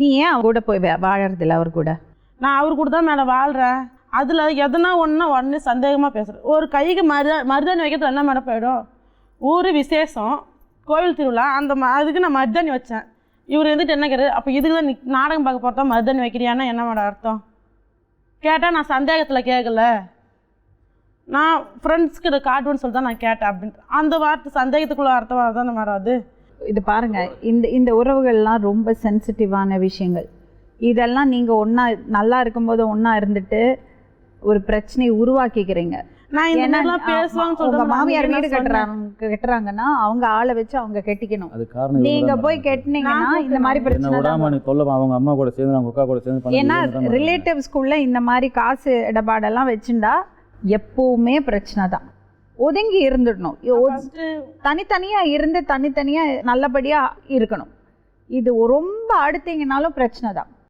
நீ ஏன் அவர் கூட போய் வாழறதில்ல அவர் கூட? நான் அவர் கூட தான் மேடம் வாழ்கிறேன் அதில் எதனா ஒன்றா உடனே சந்தேகமாக பேசுகிறேன் ஒரு கைக்கு மருதா மருதாணி வைக்கிறது என்ன மேடம் போயிடும்? ஊர் விசேஷம் கோவில் திருவிழா அந்த ம அதுக்கு நான் மருதாணி வச்சேன். இவர் வந்துட்டு என்ன கேட்டார்? அப்போ இதுக்கு தான் நீ நாடகம் பார்க்க போகிறதா மருதாணி வைக்கிறியான்னா என்ன மேடம் அர்த்தம்? கேட்டால் நான் சந்தேகத்தில் கேட்கல நான் ஃப்ரெண்ட்ஸ்க்கு இதை காட்டுவேன்னு சொல்லி தான் நான் கேட்டேன் அப்படின்ட்டு. அந்த வார்த்தை சந்தேகத்துக்குள்ள அர்த்தமாக தானே மேடம் அது? இது பாருங்க இந்த இந்த உறவுகள்லாம் ரொம்ப சென்சிட்டிவான விஷயங்கள் இதெல்லாம் நீங்க ஒண்ணா நல்லா இருக்கும்போது ஒண்ணா இருந்துட்டு ஒரு பிரச்சனையை உருவாக்கிக்கிறீங்க மாமியார் வீடு? கட்டுறாங்க கட்டுறாங்கன்னா அவங்க ஆளை வச்சு அவங்க கெட்டிக்கணும் நீங்க போய். கெட்டினீங்கன்னா இந்த மாதிரி பிரச்சனை தொல்லை அவங்க அம்மா கூட சேர்ந்து அவங்க அக்கா கூட சேர்ந்து பண்ணி ஏன்னா இவங்க தான் மேடம். ரிலேட்டிவ்ஸ்குள்ள இந்த மாதிரி காசு இடபாடெல்லாம் வச்சுண்டா எப்பவுமே பிரச்சனை தான் ஒதுங்கி இருந்துடணும். ஒ- First தனித்தனியா இருந்து தனித்தனியா நல்லபடியா இருக்கணும். இது ரொம்ப அடுத்தீங்கனாலும் பிரச்சனை தான்.